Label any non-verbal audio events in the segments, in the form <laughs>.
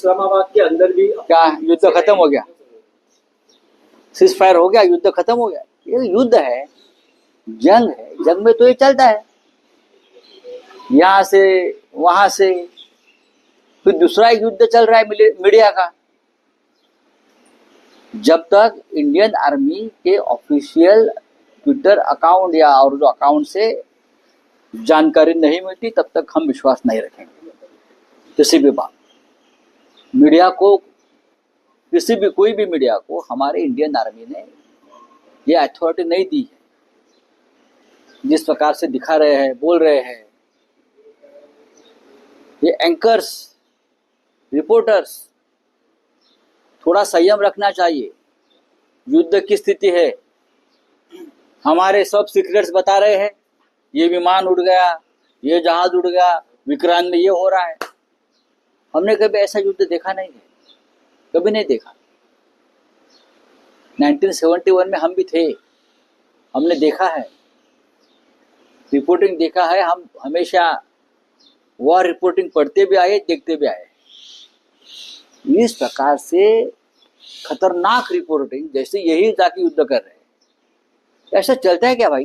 इस्लामाबाद के अंदर भी क्या युद्ध खत्म हो गया? सीज फायर हो गया युद्ध खत्म हो गया। ये युद्ध है जंग है जंग में तो ये चलता है। यहाँ से वहाँ से फिर दूसरा एक युद्ध चल रहा है मीडिया का। जब तक इंडियन आर्मी के ऑफिशियल ट्विटर अकाउंट या और जो अकाउंट से जानकारी नहीं मिलती तब तक हम विश्वास नहीं रखेंगे। किसी भी बात। मीडिया को, किसी भी, कोई भी मीडिया को हमारे इंडियन आर्मी ने ये अथॉरिटी नहीं दी है। जिस प्रकार से दिखा रहे हैं, बोल रहे हैं, ये एंकर्स रिपोर्टर्स थोड़ा संयम रखना चाहिए। युद्ध की स्थिति है। हमारे सब सीक्रेट्स बता रहे हैं, ये विमान उड़ गया, ये जहाज़ उड़ गया, विक्रांत में ये हो रहा है। हमने कभी ऐसा युद्ध देखा नहीं है। कभी नहीं देखा। 1971 में हम भी थे। हमने देखा है। रिपोर्टिंग देखा है। हम हमेशा वह रिपोर्टिंग पढ़ते भी आए, देखते भी आए। इस प्रकार से खतरनाक रिपोर्टिंग, जैसे यही जाके युद्ध कर रहे हैं। ऐसा चलता है क्या भाई?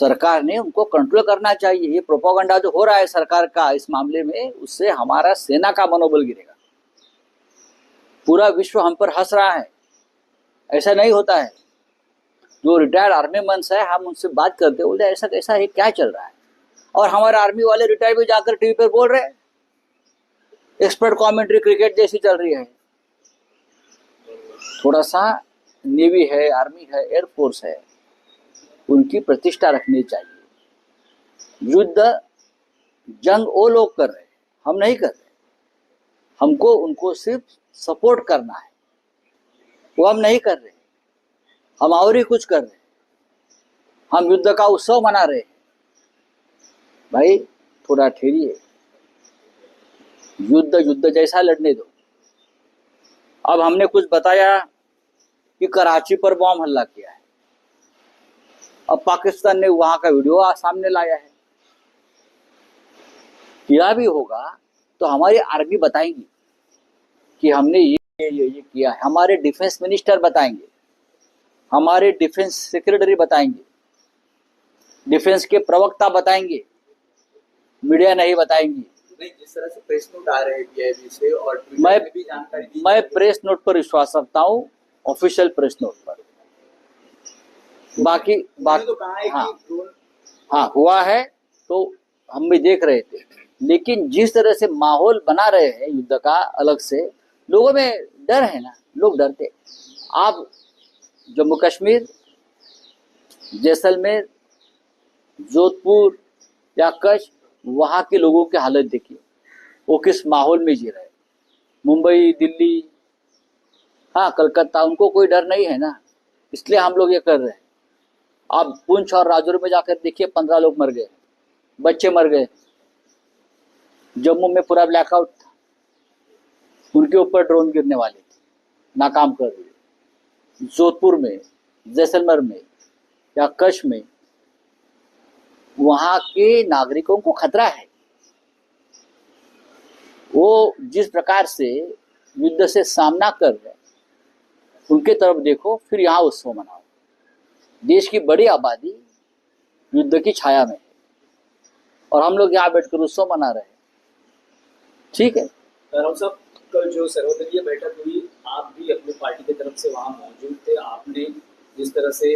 सरकार ने उनको कंट्रोल करना चाहिए। ये प्रोपोगंडा जो हो रहा है सरकार का, इस मामले में उससे हमारा सेना का मनोबल गिरेगा। पूरा विश्व हम पर हंस रहा है। ऐसा नहीं होता है। जो रिटायर्ड आर्मी मंस है, हम उनसे बात करते बोलते ऐसा कैसा है, क्या चल रहा है? और हमारे आर्मी वाले रिटायर भी जाकर टीवी पर बोल रहे हैं। एक्सपर्ट कमेंट्री क्रिकेट जैसी चल रही है। थोड़ा सा नेवी है आर्मी है एयरफोर्स है। उनकी प्रतिष्ठा रखनी चाहिए। युद्ध, जंग वो लोग कर रहे हैं, हम नहीं कर रहे। हमको, उनको सिर्फ़ सपोर्ट करना है। वो हम नहीं कर रहे। हम और ही कुछ कर रहे हम युद्ध का उत्सव मना रहे हैं। भाई, थोड़ा ठहरिए। युद्ध युद्ध जैसा लड़ने दो। अब हमने कुछ बताया कि कराची पर बॉम्ब हल्ला किया है। अब पाकिस्तान ने वहाँ का वीडियो सामने लाया है। किया भी होगा तो हमारी आर्मी बताएँगी कि हमने ये ये ये ये किया है। हमारे डिफेंस मिनिस्टर बताएँगे। हमारे डिफेंस सेक्रेटरी बताएँगे। डिफेंस के प्रवक्ता बताएँगे। मीडिया नहीं बताएँगी। नहीं जिस तरह से प्रेस नोट आ रहे हैं से और मैं भी जानकारी मैं। प्रेस नोट पर विश्वास रखता हूँ ऑफिशियल प्रेस नोट पर। बाकी बाकी तो हाँ हाँ। हुआ है तो हम भी देख रहे थे। लेकिन जिस तरह से माहौल बना रहे हैं युद्ध का अलग से लोगों में डर है ना लोग डरते आप जम्मू कश्मीर जैसलमेर जोधपुर या कच्छ वहाँ के लोगों की हालत देखिए। वो किस माहौल में जी रहे हैं। मुंबई दिल्ली हाँ कलकत्ता उनको कोई डर नहीं है ना। इसलिए हम लोग ये कर रहे हैं। आप पुंछ और राजौरी में जाकर देखिए पंद्रह लोग मर गए, बच्चे मर गए। जम्मू में पूरा ब्लैकआउट था। उनके ऊपर ड्रोन गिरने वाले थे, नाकाम कर दिए। जोधपुर में, जैसलमेर में, या कच्छ में, वहाँ के नागरिकों को खतरा है। वो जिस प्रकार से युद्ध से सामना कर रहे उनके तरफ़ देखो, फिर यहाँ उत्सव मनाओ। देश की बड़ी आबादी युद्ध की छाया में और हम लोग यहाँ बैठकर उत्सव मना रहे हैं। ठीक है? साहब कल जो सर्वदलीय बैठक हुई आप भी अपनी पार्टी की तरफ़ से वहाँ मौजूद थे। आपने जिस तरह से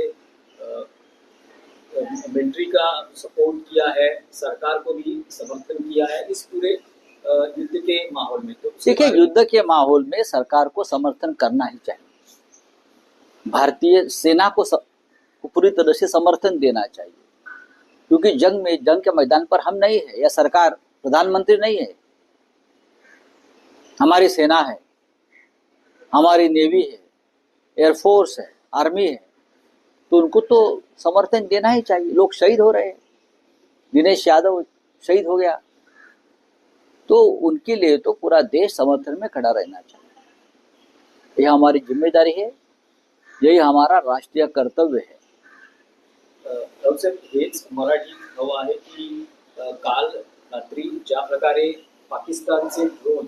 मिलिट्री का सपोर्ट किया है सरकार को भी समर्थन किया है इस पूरे युद्ध के माहौल में। तो देखिए युद्ध के माहौल में सरकार को समर्थन करना ही चाहिए। भारतीय सेना को, स, को पूरी तरह से समर्थन देना चाहिए। क्योंकि जंग में, जंग के मैदान पर हम नहीं है, या सरकार, प्रधानमंत्री नहीं है। हमारी सेना है, हमारी नेवी है एयरफोर्स है आर्मी है तो उनको तो समर्थन देना ही चाहिए। लोग शहीद हो रहे हैं। दिनेश यादव शहीद हो गया। तो उनके लिए तो पूरा देश समर्थन में खड़ा रहना चाहिए। यह हमारी ज़िम्मेदारी है, यही हमारा राष्ट्रीय कर्तव्य है। राव साहेब हेच मराठी हवं आहे की काल रात्री ज्या प्रकारे पाकिस्तानचे ड्रोन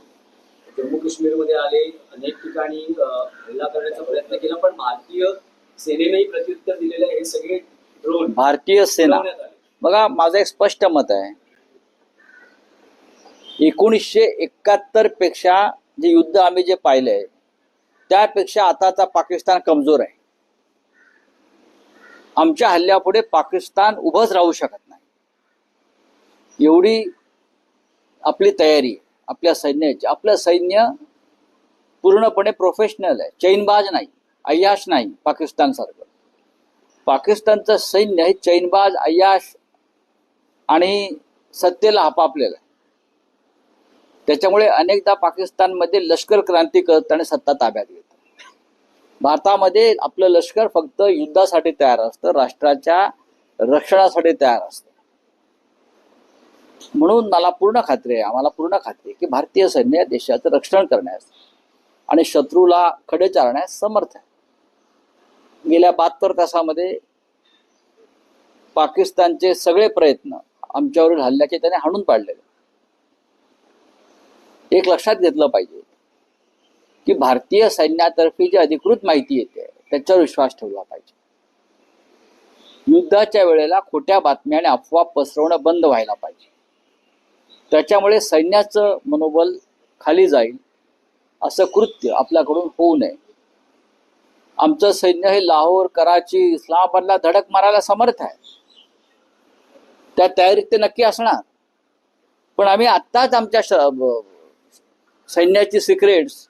ठिकठिकाणी अ, हल्ला करण्याचा प्रयत्न केला पण भारतीय सेनेनेही प्रत्युत्तर दिलेलं हे सगळे ड्रोन भारतीय सेना. आले. बघा माझं एक स्पष्ट मत आहे. एकोणीसशे एकाहत्तरपेक्षा जे युद्ध आम्ही जे पाहिलंय त्यापेक्षा आताचा पाकिस्तान कमजोर आहे. आमच्या हल्ल्यापुढे पाकिस्तान उभंच राहू शकत नाही. एवढी आपली तयारी आपल्या सैन्याची. आपलं सैन्य पूर्णपणे प्रोफेशनल आहे. चैनबाज नाही अय्याश नाही पाकिस्तानसारखं पाकिस्तानचं सैन्य हे चैनबाज अय्याश आणि सत्तेला हपापलेलं आहे. त्याच्यामुळे अनेकदा पाकिस्तानमध्ये लष्कर क्रांती करत आणि सत्ता ताब्यात घेत भारतामध्ये आपलं लष्कर फक्त युद्धासाठी तयार असतं राष्ट्राच्या रक्षणासाठी तयार असतं. म्हणून मला पूर्ण खात्री आहे आम्हाला पूर्ण खात्री आहे की भारतीय सैन्य देशाचं रक्षण करण्यास आणि शत्रूला खडे चारण्यास समर्थ आहे. गेल्या बहात्तर तासामध्ये पाकिस्तानचे सगळे प्रयत्न आमच्यावरील हल्ल्याचे त्याने हाणून पाडलेले. एक लक्षात घेतलं पाहिजे की भारतीय सैन्यातर्फे जी अधिकृत माहिती येते त्याच्यावर विश्वास ठेवला पाहिजे. युद्धाच्या वेळेला खोट्या बातम्या आणि अफवा पसरवणं बंद व्हायला पाहिजे. त्याच्यामुळे सैन्याचं मनोबल खाली जाईल असं कृत्य आपल्याकडून होऊ नये. आमचं सैन्य हे लाहोर कराची इस्लामाबादला धडक मारायला समर्थ आहे. त्या तयारीत ते नक्की असणार. पण आम्ही आत्ताच आमच्या सैन्याची सिक्रेट्स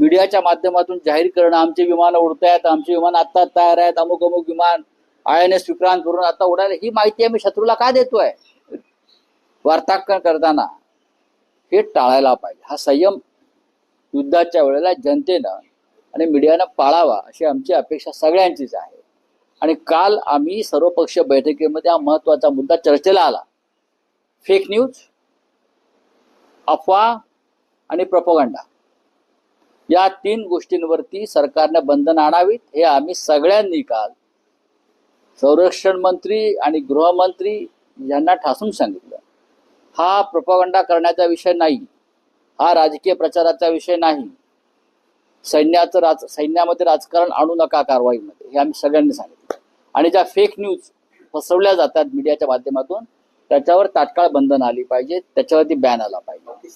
मीडियाच्या माध्यमातून जाहीर करणं आमचे विमान उडत आहेत आमचे विमान आत्ता तयार आहेत अमुक अमुक विमान आय एन एस विक्रांत करून आता उडायला ही माहिती आम्ही शत्रूला का देतोय? वार्ताकन करताना हे टाळायला पाहिजे. हा संयम युद्धाच्या वेळेला जनतेनं आणि मीडियानं पाळावा अशी आमची अपेक्षा सगळ्यांचीच आहे. आणि काल आम्ही सर्वपक्षीय बैठकीमध्ये हा महत्त्वाचा मुद्दा चर्चेला आला. फेक न्यूज अफवा आणि प्रपोगंडा या तीन गोष्टींवरती सरकारने बंधन आणावीत हे आम्ही सगळ्यांनी काल संरक्षण मंत्री आणि गृहमंत्री यांना ठासून सांगितलं. हा प्रपागंडा करण्याचा विषय नाही हा राजकीय प्रचाराचा विषय नाही. सैन्याचं राज सैन्यामध्ये राजकारण आणू नका कारवाईमध्ये हे आम्ही सगळ्यांनी सांगितलं. आणि ज्या फेक न्यूज पसरवल्या जातात मीडियाच्या माध्यमातून त्याच्यावर तात्काळ बंधन आली पाहिजे त्याच्यावरती बॅन आला पाहिजे.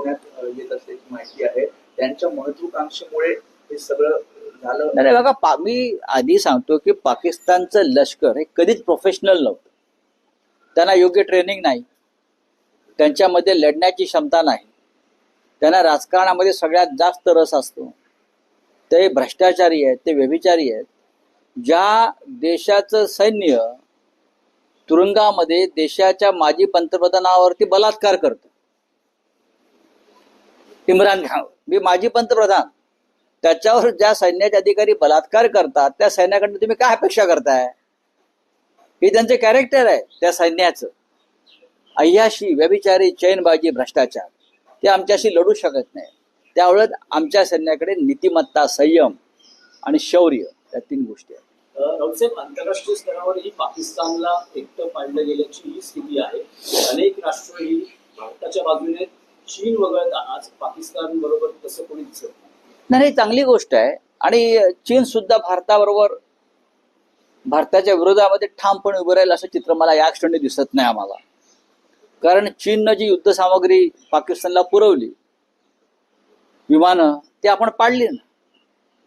पाकिस्तानचे येत असल्याची माहिती आहे. त्यांच्या महत्वाकांक्षेमुळे हे सगळं झालं. नाही बघा मी आधी सांगतो की पाकिस्तानचं लष्कर हे कधीच प्रोफेशनल नव्हतं. त्यांना योग्य ट्रेनिंग नाही. त्यांच्यामध्ये लढण्याची क्षमता नाही. त्यांना राजकारणामध्ये सगळ्यात जास्त रस असतो. ते भ्रष्टाचारी आहेत ते व्यभिचारी आहेत. ज्या देशाचं सैन्य तुरुंगामध्ये देशाच्या माजी पंतप्रधानावरती बलात्कार करतं इम्रान खान. मी माजी पंतप्रधान. त्याच्यावर ज्या सैन्याचे अधिकारी बलात्कार करतात त्या सैन्याकडनं तुम्ही काय अपेक्षा करताय? हे त्यांचे कॅरेक्टर आहे त्या सैन्याचं. अय्याशी व्यभिचारी चैनबाजी भ्रष्टाचार. ते आमच्याशी लढू शकत नाही. त्यावेळेस आमच्या सैन्याकडे नीतिमत्ता संयम आणि शौर्य या तीन गोष्टी आहेत. राऊतसाहेब आंतरराष्ट्रीय स्तरावरही पाकिस्तानला एकटं पाडलं गेल्याची ही स्थिती आहे. अनेक राष्ट्र ही भारताच्या बाजूने चीन वगळता आज पाकिस्तान बरोबर तसं कोणी दिसत नाही. ही चांगली गोष्ट आहे. आणि चीन सुद्धा भारताबरोबर भारताच्या विरोधामध्ये ठामपणे उभं राहील असं चित्र मला या क्षणी दिसत नाही आम्हाला. कारण चीननं जी युद्ध सामग्री पाकिस्तानला पुरवली विमानं ती आपण पाडली ना.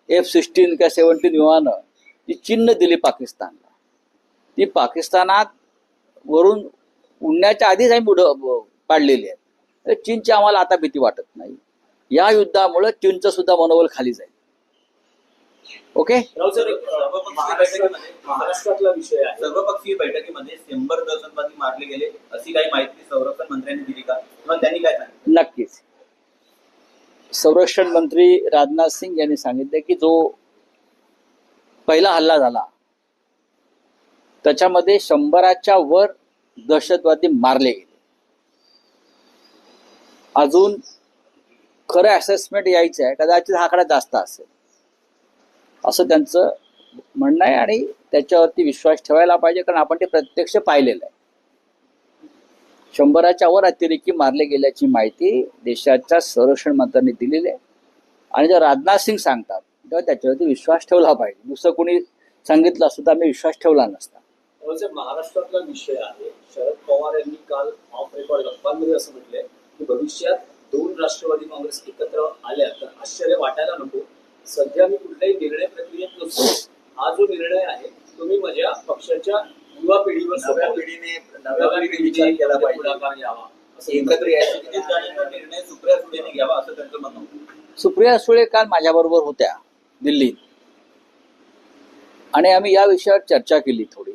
एफ सिक्स्टीन किंवा सेव्हन्टीन विमानं ती चीननं दिली पाकिस्तानला. ती पाकिस्तानात वरून उडण्याच्या आधीच आम्ही उड पाडलेली आहेत. चीनची आम्हाला आता भीती वाटत नाही. या युद्धामुळे चीनचं सुद्धा मनोबल खाली जाईल. ओके? महाराष्ट्रातला विषय आहे. सर्वपक्षीय बैठकीमध्ये शंभर दहशतवादी मारले गेले अशी काही माहिती संरक्षण मंत्र्यांनी दिली का? किंवा त्यांनी काय सांगितलं? नक्कीच. संरक्षण मंत्री राजनाथ सिंग यांनी सांगितले की जो पहिला हल्ला झाला त्याच्यामध्ये शंभराच्या वर दहशतवादी मारले गेले. अजून खरं असेसमेंट यायचं आहे कदाचित हा आकडा जास्त असेल. असं त्यांचं म्हणणं आहे आणि त्याच्यावरती विश्वास ठेवायला पाहिजे कारण आपण ते प्रत्यक्ष पाहिलेलं आहे. शंभराच्या वर अतिरेकी मारले गेल्याची माहिती देशाच्या संरक्षण मंत्र्यांनी दिलेली आहे. आणि जेव्हा राजनाथ सिंग सांगतात तेव्हा त्याच्यावरती विश्वास ठेवला पाहिजे. दुसरं कोणी सांगितलं असतं तर आम्ही विश्वास ठेवला नसता. महाराष्ट्रातला विषय आहे शरद पवार यांनी काल ऑफ रेकॉर्ड गप्पांमध्ये असं म्हटलंय भविष्यात दोन राष्ट्रवादी काँग्रेस एकत्र आल्या तर आश्चर्य वाटायला नको. सध्या मी कुठल्याही निर्णय प्रक्रियेत नसतो. हा जो निर्णय आहे तो मी माझ्या पक्षाच्या युवा पिढीवर नव्या सोपवला. पिढीने नव्या पिढीने विचार केला पाहिजे. पुढाकार घ्यावा. एकत्र निर्णय सुप्रिया सुळेने घ्यावा असं त्यांचं म्हणणं होतं. सुप्रिया सुळे काल माझ्याबरोबर होत्या दिल्लीत. आणि आम्ही या विषयावर चर्चा केली थोडी.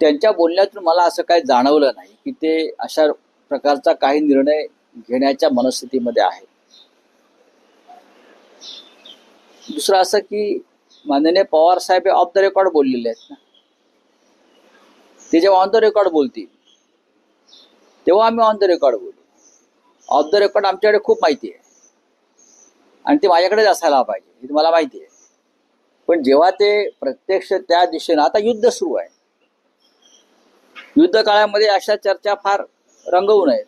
त्यांच्या बोलण्यातून मला असं काही जाणवलं नाही की ते अशा प्रकारचा काही निर्णय घेण्याच्या मनस्थितीमध्ये आहे दुसरं असं की माननीय Pawar Saheb off the record बोललेले आहेत ना. ते जेव्हा ऑन द रेकॉर्ड बोलतील तेव्हा आम्ही ऑन द रेकॉर्ड बोलू. ऑफ द रेकॉर्ड आमच्याकडे खूप माहिती आहे. आणि ते माझ्याकडेच असायला पाहिजे हे तुम्हाला माहिती आहे. पण जेव्हा ते प्रत्यक्ष त्या दिशेनं आता युद्ध सुरू आहे. युद्ध काळामध्ये अशा चर्चा फार रंगवू नयेत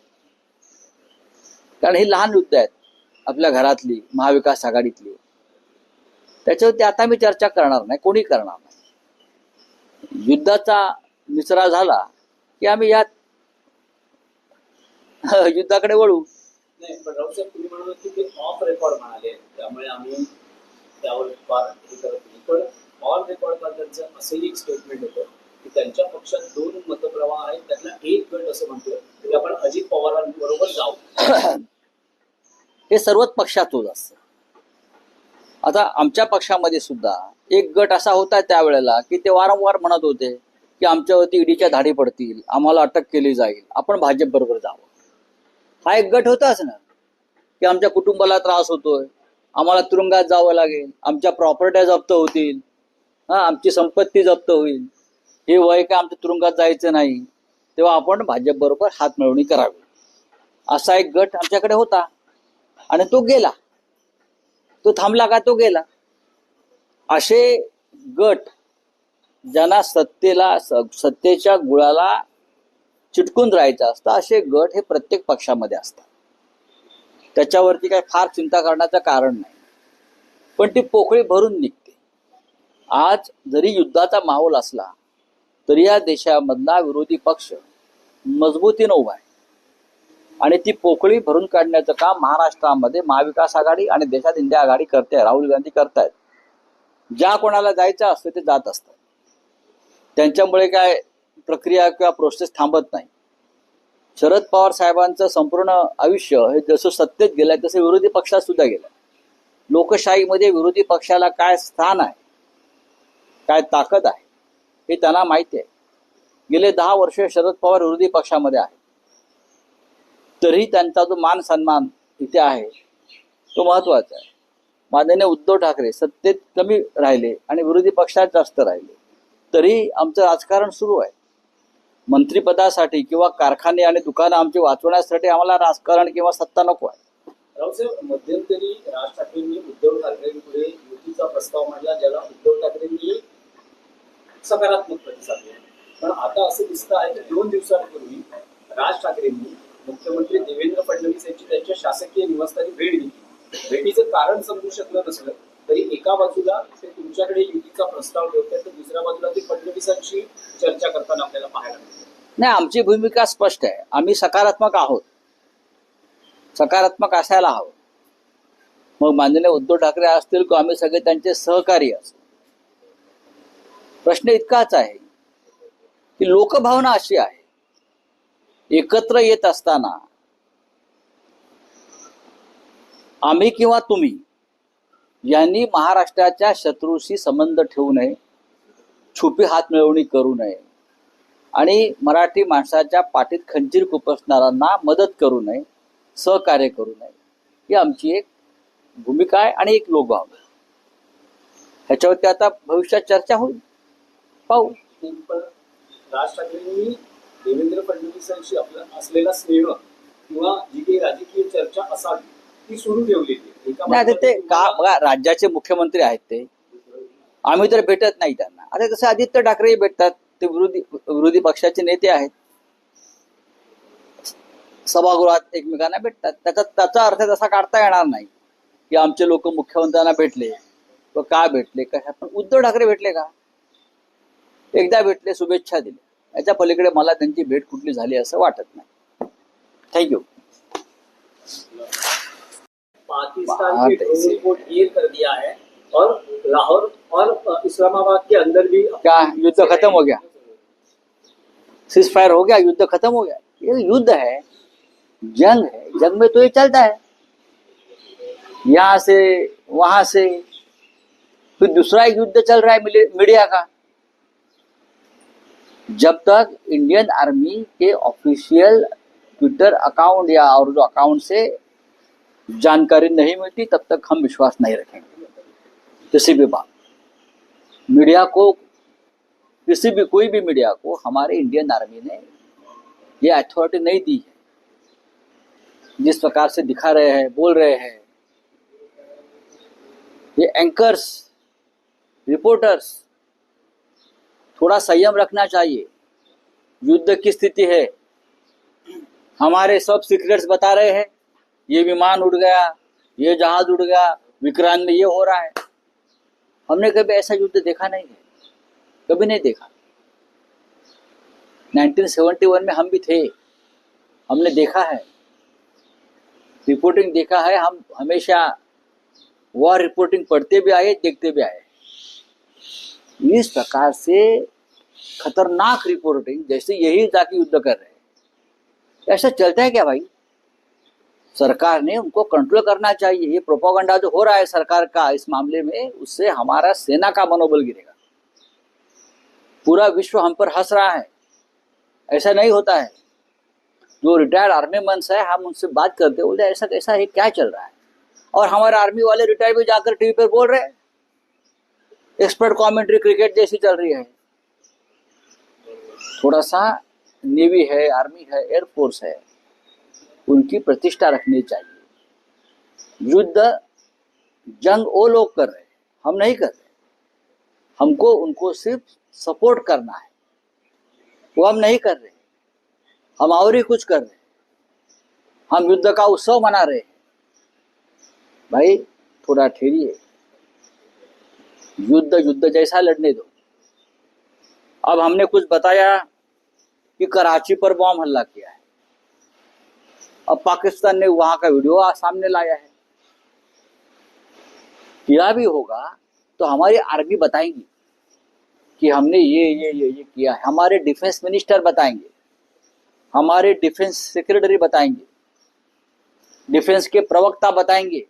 कारण ही लहान युद्ध आहेत आपल्या घरातली महाविकास आघाडीतली. त्याच्यावरती आता मी चर्चा करणार नाही कोणी करणार नाही. युद्धाचा निचरा झाला की आम्ही यात <laughs> युद्धाकडे वळू. नाही पण राऊसाहेब तुम्ही म्हणाल की ते ऑफ रेकॉर्ड म्हणाले त्यामुळे आम्ही त्यावर फार हे करत नाही. पण ऑन रेकॉर्ड काल त्यांचं असंही एक स्टेटमेंट होतं. की त्यांच्या पक्षात दोन मतप्रवाह आहेत त्यांना एक गट असं म्हणतोय की आपण अजित पवारांबरोबर जाऊ. <coughs> हे सर्वच पक्षात होत असतं. आता आमच्या पक्षामध्ये सुद्धा एक गट असा होता त्यावेळेला की ते वारंवार म्हणत होते की आमच्यावरती ईडीच्या धाडी पडतील आम्हाला अटक केली जाईल आपण भाजप बरोबर जावं. हा एक गट होताच ना की आमच्या कुटुंबाला त्रास होतोय आम्हाला तुरुंगात जावं लागेल आमच्या प्रॉपर्ट्या जप्त होतील हा आमची संपत्ती जप्त होईल. हे वय काय आमच्या तुरुंगात जायचं नाही तेव्हा आपण भाजप बरोबर हात मिळवणी करावी. असा एक गट आमच्याकडे होता. आणि तो गेला. तो थांबला का? तो गेला. असे गट ज्यांना सत्तेला सत्तेच्या गुळाला चिटकून राहायचं असतं असे गट हे प्रत्येक पक्षामध्ये असतात. त्याच्यावरती काही फार चिंता करण्याचं कारण नाही. पण ती पोकळी भरून निघते. आज जरी युद्धाचा माहोल असला तर या देशामधला विरोधी पक्ष मजबूतीनं उभा आहे. आणि ती पोकळी भरून काढण्याचं काम महाराष्ट्रामध्ये महाविकास आघाडी आणि देशात इंडिया आघाडी करते राहुल गांधी करतायत. ज्या कोणाला जायचं असतं ते जात असतात त्यांच्यामुळे काय प्रक्रिया किंवा प्रोसेस थांबत नाही. शरद पवार साहेबांचं संपूर्ण आयुष्य हे जसं सत्तेत गेलंय तसं विरोधी पक्षात सुद्धा गेलं लोकशाहीमध्ये विरोधी पक्षाला काय स्थान आहे? काय ताकद आहे? हे त्यांना माहिती आहे. गेले दहा वर्ष शरद पवार विरोधी पक्षामध्ये आहे. तरी त्यांचा जो मान सन्मान इथे आहे तो महत्त्वाचा आहे. माननीय उद्धव ठाकरे सत्तेत कमी राहिले आणि विरोधी पक्षात जास्त राहिले. तरी आमचं राजकारण सुरू आहे. मंत्रिपदासाठी किंवा कारखाने आणि दुकानं आमची वाचवण्यासाठी आम्हाला राजकारण किंवा सत्ता नको आहे. राऊसाहेब मध्यंतरी राज ठाकरेंनी उद्धव ठाकरेंपुढे युतीचा प्रस्ताव मांडला ज्याला उद्धव ठाकरेंनी सकारात्मक प्रतिसाद दिला पण आता असं दिसतं आहे की दोन दिवसांपूर्वी राज ठाकरेंनी मुख्यमंत्री देवेंद्र फडणवीस यांची त्यांच्या शासकीय निवासस्थानी भेट घेतली. भेटीचं कारण समजू शकलं नसलं तरी एका बाजूला ते तुमच्याकडे युतीचा प्रस्ताव ठेवतात तर दुसऱ्या बाजूला ते फडणवीसांशी चर्चा करताना आपल्याला पाहायला मिळतं. नाही आमची भूमिका स्पष्ट आहे. आम्ही सकारात्मक आहोत. सकारात्मक असायला हवं. मग माननीय उद्धव ठाकरे असतील किंवा आम्ही सगळे त्यांचे सहकारी असू प्रश्न इतकाच आहे की लोकभावना अशी आहे एकत्र येत असताना आम्ही किंवा तुम्ही यांनी महाराष्ट्राच्या शत्रूशी संबंध ठेवू नये छुपी हात मिळवणी करू नये आणि मराठी माणसाच्या पाठीत खंजीर खुपसणाऱ्यांना मदत करू नये सहकार्य करू नये ही आमची एक भूमिका आहे आणि एक लोकभावना आहे. ह्याच्यावरती आता भविष्यात चर्चा होईल पाहू. पण. राज ठाकरेंनी देवेंद्र फडणवीसांशी आपला असलेला स्नेह किंवा जी काही राजकीय चर्चा असावी ती सुरू ठेवलेली नाही ते का बघा राज्याचे मुख्यमंत्री आहेत ते. आम्ही तर भेटत नाही त्यांना. आता तसे आदित्य ठाकरेही भेटतात ते विरोधी विरोधी पक्षाचे नेते आहेत. सभागृहात एकमेकांना भेटतात. त्याचा त्याचा अर्थ तसा काढता येणार नाही की आमचे लोक मुख्यमंत्र्यांना भेटले. व का भेटले? कशा पण उद्धव ठाकरे भेटले का? एकदा भेटले शुभेच्छा दिल्या. याच्या पलीकडे मला त्यांची भेट कुठली झाली असं वाटत नाही. थँक्यू पाकिस्तान के ऐसी ड्रोन को ढेर कर दिया है और लाहौर और अ, इस्लामाबाद के अंदर भी क्या युद्ध खत्म हो गया? सीज फायर हो गया युद्ध खत्म हो गया? ये युद्ध है जंग है जंग में तो ये चलता है। यहां से वहां से फिर दूसरा युद्ध चल रहा है मीडिया का। जब तक इंडियन आर्मी के ऑफिशियल ट्विटर अकाउंट या और जो अकाउंट से जानकारी नहीं मिलती, तब तक हम विश्वास नहीं रखेंगे। किसी भी बात। मीडिया को, किसी भी, कोई भी मीडिया को हमारे इंडियन आर्मी ने ये अथॉरिटी नहीं दी है। जिस प्रकार से दिखा रहे हैं, बोल रहे हैं, ये एंकर्स रिपोर्टर्स थोड़ा संयम रखना चाहिए। युद्ध की स्थिति है। हमारे सब सीक्रेट्स बता रहे हैं। ये विमान उड़ गया, ये जहाज़ उड़ गया, विक्रांत में ये हो रहा है। हमने कभी ऐसा युद्ध देखा नहीं है। कभी नहीं देखा। 1971 में हम भी थे। हमने देखा है। रिपोर्टिंग देखा है। हम हमेशा वॉर रिपोर्टिंग पढ़ते भी आए, देखते भी आए। इस प्रकार से खतरनाक रिपोर्टिंग जैसे यही जाके युद्ध कर रहे हैं। ऐसा चलता है क्या भाई? सरकार ने उनको कंट्रोल करना चाहिए। ये प्रोपागंडा जो हो रहा है सरकार का इस मामले में, उससे हमारा सेना का मनोबल गिरेगा। पूरा विश्व हम पर हंस रहा है। ऐसा नहीं होता है। जो रिटायर्ड आर्मी मैंस है, हम उनसे बात करते बोलते ऐसा कैसा है, क्या चल रहा है? और हमारे आर्मी वाले रिटायर भी जाकर टीवी पर बोल रहे हैं। एक्सपर्ट कमेंट्री क्रिकेट जैसी चल रही है। थोड़ा सा नेवी है आर्मी है एयरफोर्स है, उनकी प्रतिष्ठा रखनी चाहिए। युद्ध जंग वो लोग कर रहे हैं, हम नहीं कर रहे। हमको उनको सिर्फ़ सपोर्ट करना है। वो हम नहीं कर रहे। हम और ही कुछ कर रहे हम युद्ध का उत्सव मना रहे हैं। भाई, थोड़ा ठहरिए। युद्ध युद्ध जैसा लड़ने दो। अब हमने कुछ बताया कि कराची पर बॉम्ब हमला किया है। अब पाकिस्तान ने वहाँ का वीडियो सामने लाया है। किया भी होगा तो हमारी आर्मी बताएँगी कि हमने ये ये ये ये किया है। हमारे डिफेंस मिनिस्टर बताएँगे। हमारे डिफेंस सेक्रेटरी बताएँगे। डिफेंस के प्रवक्ता बताएँगे।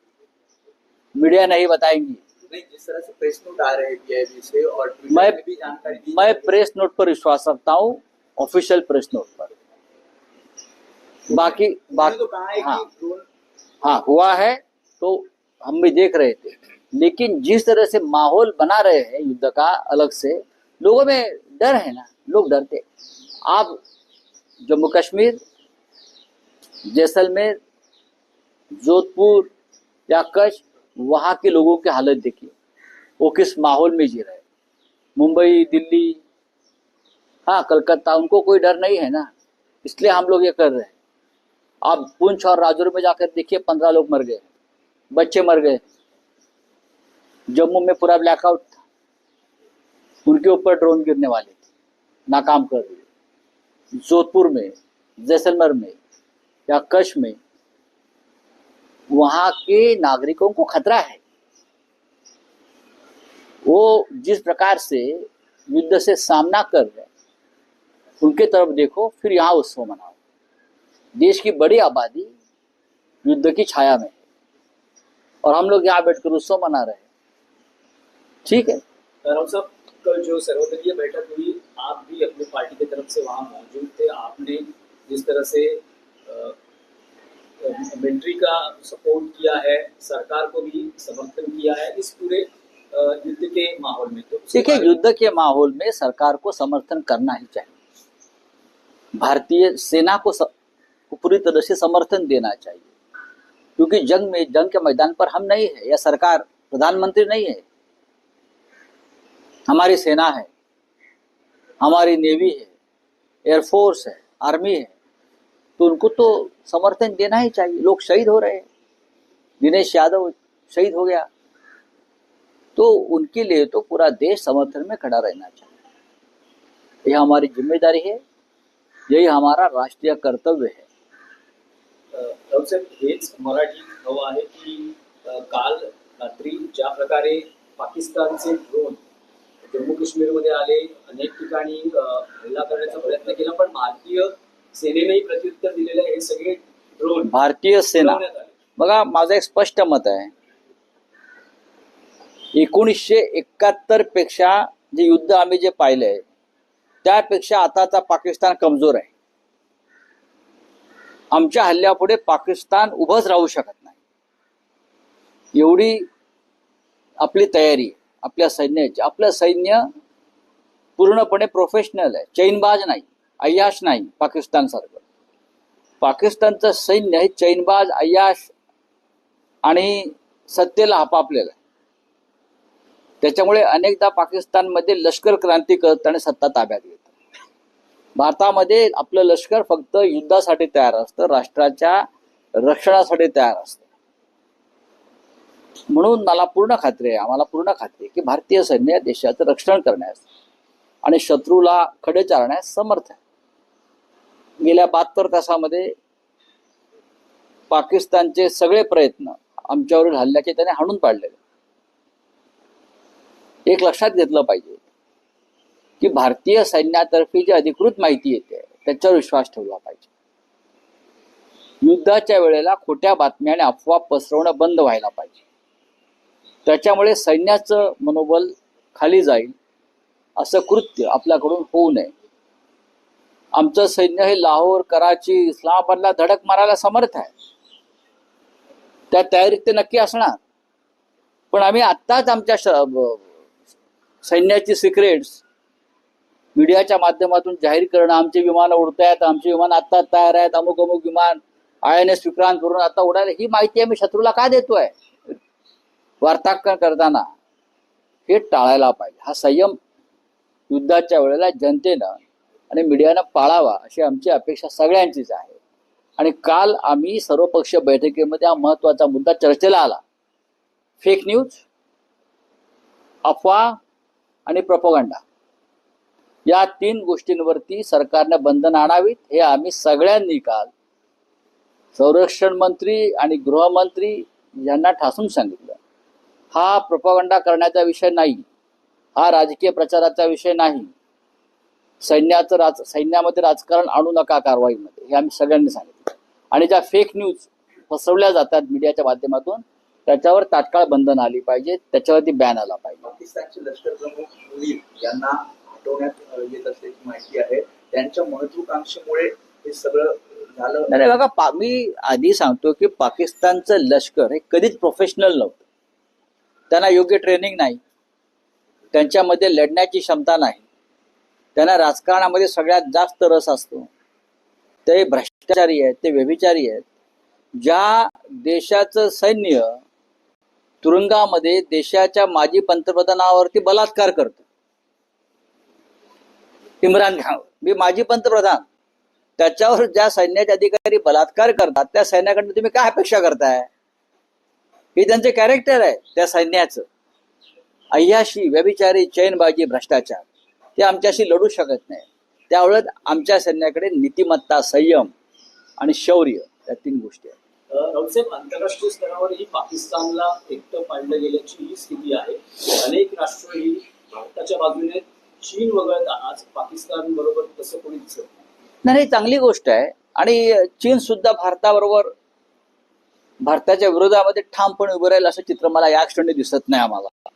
मीडिया नहीं बताएँगी। नहीं जिस तरह से प्रेस नोट आ रहे हैं से और मैं भी जानकारी मैं जा रही। प्रेस नोट पर विश्वास रखता हूँ ऑफिशियल प्रेस नोट पर। बाकी उन्होंने बाकी तो कहा है हाँ। हाँ हुआ है तो हम भी देख रहे थे। लेकिन जिस तरह से माहौल बना रहे हैं युद्ध का अलग से लोगों में डर है ना? लोग डरते आप जम्मू कश्मीर जैसलमेर जोधपुर या कच्छ वहाँ के लोगों की हालत देखिए। वो किस माहौल में जी रहे मुंबई, दिल्ली। हाँ कलकत्ता, उनको कोई डर नहीं है ना? इसलिए हम लोग ये कर रहे हैं। आप पुंछ और राजौर में जाकर देखिए, पंद्रह लोग मर गए। बच्चे मर गए। जम्मू में पूरा ब्लैकआउट था। उनके ऊपर ड्रोन गिरने वाले थे। नाकाम कर दिए। जोधपुर में, जैसलमेर में, या कच्छ में वहाँ के नागरिकों को खतरा है। वो जिस प्रकार से युद्ध से सामना कर रहे उनके तरफ़ देखो, फिर यहाँ उत्सव मनाओ। देश की बड़ी आबादी युद्ध की छाया में और हम लोग यहाँ बैठकर उत्सव मना रहे हैं। ठीक है? साहब, कल जो सर्वदलीय बैठक हुई, आप भी अपनी पार्टी की तरफ़ से वहाँ मौजूद थे। आपने जिस तरह से मिलिट्री का सपोर्ट किया है सरकार को भी समर्थन किया है इस पूरे युद्ध के माहौल में। तो देखिए युद्ध के माहौल में सरकार को समर्थन करना ही चाहिए। भारतीय सेना को पूरी तरह से समर्थन देना चाहिए। क्योंकि जंग में जंग के मैदान पर हम नहीं है या सरकार प्रधानमंत्री नहीं है। हमारी सेना है हमारी नेवी है एयरफोर्स है आर्मी है। तो उनको तो समर्थन देना ही चाहिए। लोग शहीद हो रहे हैं। दिनेश यादव शहीद हो गया। तो उनके लिए तो पूरा देश समर्थन में खड़ा रहना चाहिए। यह हमारी जिम्मेदारी है। यही हमारा राष्ट्रीय कर्तव्य है। हेच मराठी हवं आहे की काल रात्री ज्या प्रकारे पाकिस्तानचे ड्रोन जम्मू काश्मीरमध्ये आले अनेक ठिकाणी हल्ला करण्याचा प्रयत्न केला पण भारतीय सेनेनेही प्रत्युत्तर दिलेलं हे सगळे ड्रोन भारतीय सेना. बघा माझं एक स्पष्ट मत आहे. एकोणीसशे एकाहत्तरपेक्षा जे युद्ध आम्ही जे पाहिलंय त्यापेक्षा आताचा पाकिस्तान कमजोर आहे. आमच्या हल्ल्यापुढे पाकिस्तान उभंच राहू शकत नाही. एवढी आपली तयारी आपल्या सैन्याची. आपलं सैन्य पूर्णपणे प्रोफेशनल आहे. चैनबाज नाही. अय्याश नाही पाकिस्तानसारखं पाकिस्तानचं सैन्य हे चैनबाज अय्याश आणि सत्तेला आपापलेलं आहे. त्याच्यामुळे अनेकदा पाकिस्तानमध्ये लष्कर क्रांती करत आणि सत्ता ताब्यात घेत भारतामध्ये आपलं लष्कर फक्त युद्धासाठी तयार असतं राष्ट्राच्या रक्षणासाठी तयार असतं. म्हणून मला पूर्ण खात्री आहे आम्हाला पूर्ण खात्री आहे की भारतीय सैन्य देशाचं रक्षण करण्यास आणि शत्रूला खडे चारण्यास समर्थ आहे. गेल्या बहात्तर तासामध्ये पाकिस्तानचे सगळे प्रयत्न आमच्यावरील हल्ल्याचे त्याने हाणून पाडलेले. एक लक्षात घेतलं पाहिजे की भारतीय सैन्यातर्फे जी अधिकृत माहिती येते त्याच्यावर विश्वास ठेवला पाहिजे. युद्धाच्या वेळेला खोट्या बातम्या आणि अफवा पसरवणं बंद व्हायला पाहिजे. त्याच्यामुळे सैन्याचं मनोबल खाली जाईल असं कृत्य आपल्याकडून होऊ नये. आमचं सैन्य हे लाहोर कराची इस्लामाबादला धडक मारायला समर्थ आहे. त्या तयारीत ते नक्की असणार. पण आम्ही आत्ताच आमच्या सैन्याची सिक्रेट्स मीडियाच्या माध्यमातून जाहीर करणं आमचे विमान उडत आहेत आमचे विमान आत्ता तयार आहेत अमुक अमुक विमान आय एन एस विक्रांत करून आता उडायला ही माहिती आम्ही शत्रूला का देतोय? वार्ताकन करताना हे टाळायला पाहिजे. हा संयम युद्धाच्या वेळेला जनतेनं आणि मीडियानं पाळावा अशी आमची अपेक्षा सगळ्यांचीच आहे. आणि काल आम्ही सर्वपक्षीय बैठकीमध्ये हा महत्त्वाचा मुद्दा चर्चेला आला. फेक न्यूज अफवा आणि प्रपोगंडा या तीन गोष्टींवरती सरकारने बंधन आणावीत हे आम्ही सगळ्यांनी काल संरक्षण मंत्री आणि गृहमंत्री यांना ठासून सांगितलं. हा प्रपोगंडा करण्याचा विषय नाही. हा राजकीय प्रचाराचा विषय नाही. सैन्याचं राज सैन्यामध्ये राजकारण आणू नका कारवाईमध्ये हे आम्ही सगळ्यांनी सांगितलं. आणि ज्या फेक न्यूज पसरवल्या जातात मीडियाच्या माध्यमातून त्याच्यावर तात्काळ बंधन आली पाहिजे त्याच्यावरती बॅन आला पाहिजे. पाकिस्तानचे यांना हटवण्यात येत असल्याची माहिती आहे. त्यांच्या महत्वाकांक्षेमुळे हे सगळं झालं. नाही बघा मी आधी सांगतो की पाकिस्तानचं लष्कर हे कधीच प्रोफेशनल नव्हतं. त्यांना योग्य ट्रेनिंग नाही. त्यांच्यामध्ये लढण्याची क्षमता नाही. त्यांना राजकारणामध्ये सगळ्यात जास्त रस असतो. ते भ्रष्टाचारी आहेत ते व्यभिचारी आहेत. ज्या देशाचं सैन्य तुरुंगामध्ये देशाच्या माजी पंतप्रधानावरती बलात्कार करत. इम्रान खान मी माजी पंतप्रधान. त्याच्यावर ज्या सैन्याचे अधिकारी बलात्कार करतात त्या सैन्याकडनं तुम्ही काय अपेक्षा करताय? हे त्यांचे कॅरेक्टर आहे त्या सैन्याचं. अय्याशी व्यभिचारी चैनबाजी भ्रष्टाचार. ते आमच्याशी लढू शकत नाही. त्यावेळेस आमच्या सैन्याकडे नीतिमत्ता संयम आणि शौर्य या तीन गोष्टी आहेत. राऊतसाहेब आंतरराष्ट्रीय स्तरावरही पाकिस्तानला एकटं पाडलं गेल्याची ही स्थिती आहे. अनेक राष्ट्र ही भारताच्या बाजूने चीन वगळता आज पाकिस्तान बरोबर तसं कोणी दिसत नाही चांगली गोष्ट आहे. आणि चीन सुद्धा भारताबरोबर भारताच्या विरोधामध्ये ठामपणे उभं राहील असं चित्र मला या क्षणी दिसत नाही आम्हाला.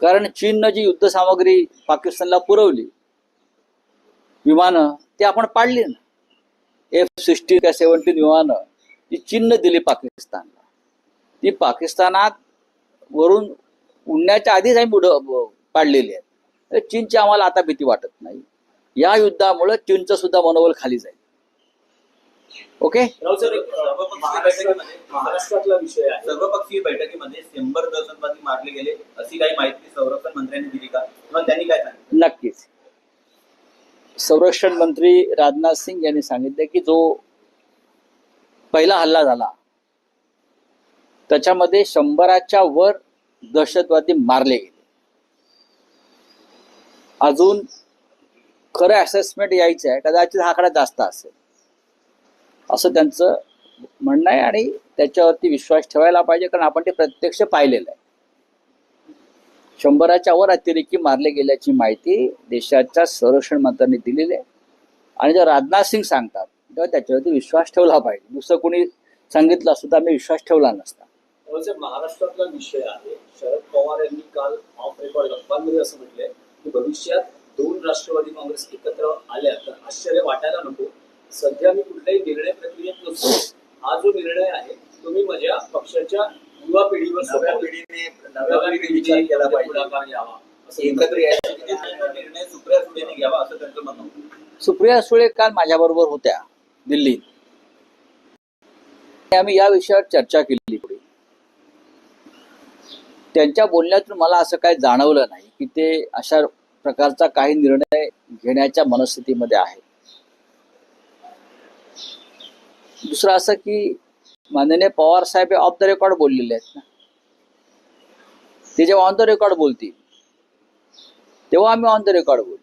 कारण चीननं जी युद्ध सामग्री पाकिस्तानला पुरवली विमानं ती आपण पाडली ना. एफ सिक्स्टीन का सेव्हन्टीन विमानं ती चीननं दिली पाकिस्तानला. ती पाकिस्तानात वरून उडण्याच्या आधीच आम्ही उड पाडलेली आहेत चीनची आम्हाला आता भीती वाटत नाही. या युद्धामुळे चीनचं सुद्धा मनोबल खाली जाईल. ओके? महाराष्ट्रातला विषय आहे. सर्वपक्षीय बैठकीमध्ये शंभर दहशतवादी मारले गेले अशी काही माहिती संरक्षण मंत्र्यांनी दिली का? किंवा त्यांनी काय सांगितलं? नक्कीच. संरक्षण मंत्री राजनाथ सिंग यांनी सांगितले की जो पहिला हल्ला झाला त्याच्यामध्ये शंभराच्या वर दहशतवादी मारले गेले. अजून खरं असेसमेंट यायचं आहे कदाचित हा आकडा जास्त असेल. असं त्यांचं म्हणणं आहे आणि त्याच्यावरती विश्वास ठेवायला पाहिजे कारण आपण ते प्रत्यक्ष पाहिलेलं आहे. शंभराच्या वर अतिरेकी मारले गेल्याची माहिती देशाच्या संरक्षण मंत्र्यांनी दिलेली आहे. आणि जर राजनाथ सिंग सांगतात तेव्हा त्याच्यावरती विश्वास ठेवला पाहिजे. दुसरं कोणी सांगितलं असतं तर आम्ही विश्वास ठेवला नसता. महाराष्ट्रातला विषय आहे शरद पवार यांनी काल ऑफ रेकॉर्ड गप्पांमध्ये असं म्हटलंय की भविष्यात दोन राष्ट्रवादी काँग्रेस एकत्र आल्या तर आश्चर्य वाटायला नको सध्या मी कुठल्याही निर्णय प्रक्रियेत नसतो हा जो निर्णय आहे तो मी माझ्या पक्षाच्या युवा पिढीवर नव्या सोपवतो. पिढीने नव्या नव्या पिढीने विचार पिढीने केला पाहिजे. हा सुप्रिया सुळेने घ्यावा असं त्यांचं म्हणणं होतं. सुप्रिया सुळे काल माझ्याबरोबर होत्या दिल्लीत. आम्ही या विषयावर चर्चा केली पुढे त्यांच्या बोलण्यातून मला असं काही जाणवलं नाही की ते अशा प्रकारचा काही निर्णय घेण्याच्या मनस्थितीमध्ये आहे. दुसरं असं की माननीय पवार साहेब हे ऑफ द रेकॉर्ड बोललेले आहेत ना. ते जेव्हा ऑन द रेकॉर्ड बोलतील तेव्हा आम्ही ऑन द रेकॉर्ड बोलू.